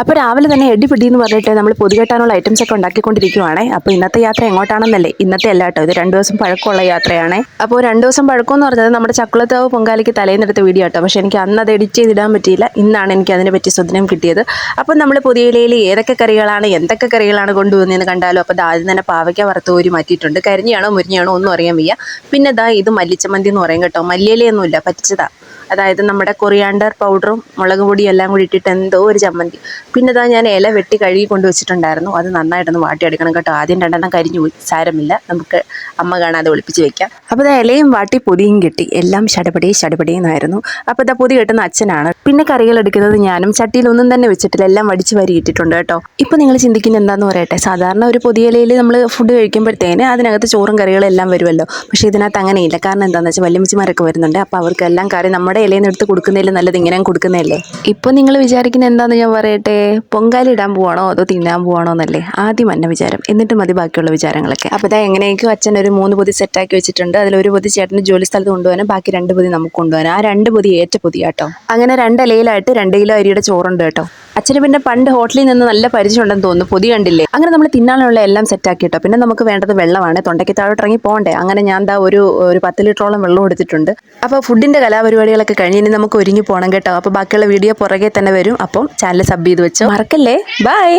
അപ്പോൾ രാവിലെ തന്നെ എടിപിടി എന്ന് പറഞ്ഞിട്ട് നമ്മൾ പൊതുകെട്ടാനുള്ള ഐറ്റംസ് ഒക്കെ ഉണ്ടാക്കിക്കൊണ്ടിരിക്കുവാണേ. അപ്പോൾ ഇന്നത്തെ യാത്ര എങ്ങോട്ടാണെന്നല്ലേ? ഇന്നത്തെ അല്ല കേട്ടോ ഇത് രണ്ട് ദിവസം പഴക്കമുള്ള യാത്രയാണ്. അപ്പോൾ രണ്ട് ദിവസം പഴക്കം എന്ന് പറഞ്ഞത് നമ്മുടെ ചക്കുളത്താവ് പൊങ്കാലിക്ക് തലേന്നെടുത്ത വീഡിയോ കേട്ടോ. പക്ഷേ എനിക്ക് അന്ന് അത് എഡിറ്റ് ചെയ്തിടാൻ പറ്റിയില്ല. ഇന്നാണ് എനിക്ക് അതിനെ പറ്റി സ്വദിനം കിട്ടിയത്. അപ്പോൾ നമ്മൾ പുതിയ ഇലയിൽ ഏതൊക്കെ കറികളാണ് എന്തൊക്കെ കറികളാണ് കൊണ്ടുവന്നതെന്ന് കണ്ടാലും അപ്പോൾ ആദ്യം തന്നെ പാവയ്ക്ക വറുത്ത് കോരി മാറ്റിയിട്ടുണ്ട്. കരിഞ്ഞാണോ മുരിഞ്ഞാണോ ഒന്നും അറിയാൻ വയ്യ. പിന്നെ ദാ ഇത് മല്ലിച്ചമന്തി എന്ന് പറയും കേട്ടോ. മല്ലിയിലയൊന്നുമില്ല പറ്റിച്ചതാ. അതായത് നമ്മുടെ കൊറിയാണ്ടർ പൗഡറും മുളക് പൊടിയും എല്ലാം കൂടി ഇട്ടിട്ട് എന്തോ ഒരു ചമ്മന്തി. പിന്നെ ഇതാ ഞാൻ ഇല വെട്ടി കഴുകി കൊണ്ടു വെച്ചിട്ടുണ്ടായിരുന്നു. അത് നന്നായിട്ടൊന്ന് വാട്ടിയെടുക്കണം കേട്ടോ. ആദ്യം രണ്ടെണ്ണം കരിഞ്ഞു പോയി. സാരമില്ല. നമുക്ക് അമ്മ കാണാതെ ഒളിപ്പിച്ച് വെക്കാം. അപ്പോൾ ഇതാ ഇലയും വാട്ടി പൊതിയും കിട്ടി. എല്ലാം ചടപടിയും ചടപടിയെന്നായിരുന്നു അപ്പോൾ ഇതാ പൊതി കിട്ടുന്ന അച്ഛനാണ്. പിന്നെ കറികൾ എടുക്കുന്നത് ഞാനും. ചട്ടിയിൽ ഒന്നും തന്നെ വെച്ചിട്ടില്ല. എല്ലാം വടിച്ച് വരി ഇട്ടിട്ടുണ്ട് കേട്ടോ. ഇപ്പോൾ നിങ്ങൾ ചിന്തിക്കുന്നത് എന്താന്ന് പറയട്ടെ? സാധാരണ ഒരു പൊതിയിലയിൽ നമ്മൾ ഫുഡ് കഴിക്കുമ്പോഴത്തേന് അതിനകത്ത് ചോറും കറികളും എല്ലാം വരുമല്ലോ. പക്ഷേ ഇതിനകത്ത് അങ്ങനെയില്ല. കാരണം എന്താണെന്ന് വെച്ചാൽ വല്യമ്മച്ചിമാരൊക്കെ വരുന്നുണ്ട്. അപ്പോൾ അവർക്കെല്ലാം കറി നമ്മുടെ ഇലയിൽ നിന്ന് എടുത്ത് കൊടുക്കുന്നതിൽ നല്ലത് ഇങ്ങനെ കൊടുക്കുന്നതല്ലേ? ഇപ്പോൾ നിങ്ങൾ വിചാരിക്കുന്നത് എന്താണെന്ന് ഞാൻ പറയട്ടെ? പൊങ്കാലി ഇടാൻ പോവാണോ അതോ തിന്നാൻ പോവാണോ എന്നല്ലേ? ആദ്യം എന്നെ വിചാരം. എന്നിട്ട് മതി ബാക്കിയുള്ള വിചാരങ്ങളൊക്കെ. അപ്പോൾ ഇതാ എങ്ങനെയൊക്കെയോ അച്ഛൻ ഒരു മൂന്ന് പൊതി സെറ്റാക്കി വെച്ചിട്ടുണ്ട്. അതിൽ ഒരു പൊതി ചേട്ടന് ജോലി സ്ഥലത്ത് കൊണ്ടുപോകാനും ബാക്കി രണ്ട് പൊതി നമുക്ക് കൊണ്ടുപോകാനും. ആ രണ്ട് പൊതി ഏറ്റ പൊതി കേട്ടോ. അങ്ങനെ രണ്ട് ഇലയിലായിട്ട് രണ്ട് കിലോ അരിയുടെ ചോറുണ്ട് കേട്ടോ. അച്ഛന് പിന്നെ പണ്ട് ഹോട്ടലിൽ നിന്ന് നല്ല പരിചയമുണ്ടെന്ന് തോന്നുന്നു. പൊതി കണ്ടില്ലേ? അങ്ങനെ നമ്മൾ തിന്നാനുള്ള എല്ലാം സെറ്റാക്കി കേട്ടോ. പിന്നെ നമുക്ക് വേണ്ടത് വെള്ളമാണ്. തൊണ്ടയ്ക്ക് താഴോട്ട് ഇറങ്ങി പോകണ്ടേ അങ്ങനെ ഞാൻ ദാ ഒരു ഒരു പത്ത് ലിറ്ററോളം വെള്ളം എടുത്തിട്ടുണ്ട്. അപ്പോൾ ഫുഡിന്റെ കലാപരിപാടികളൊക്കെ കഴിഞ്ഞ് ഇനി നമുക്ക് ഒരുങ്ങി പോകണം കേട്ടോ. അപ്പോൾ ബാക്കിയുള്ള വീഡിയോ പുറകെ തന്നെ വരും. അപ്പം ചാനൽ സബ് ചെയ്ത് വെച്ചോ. മറക്കല്ലേ? ബൈ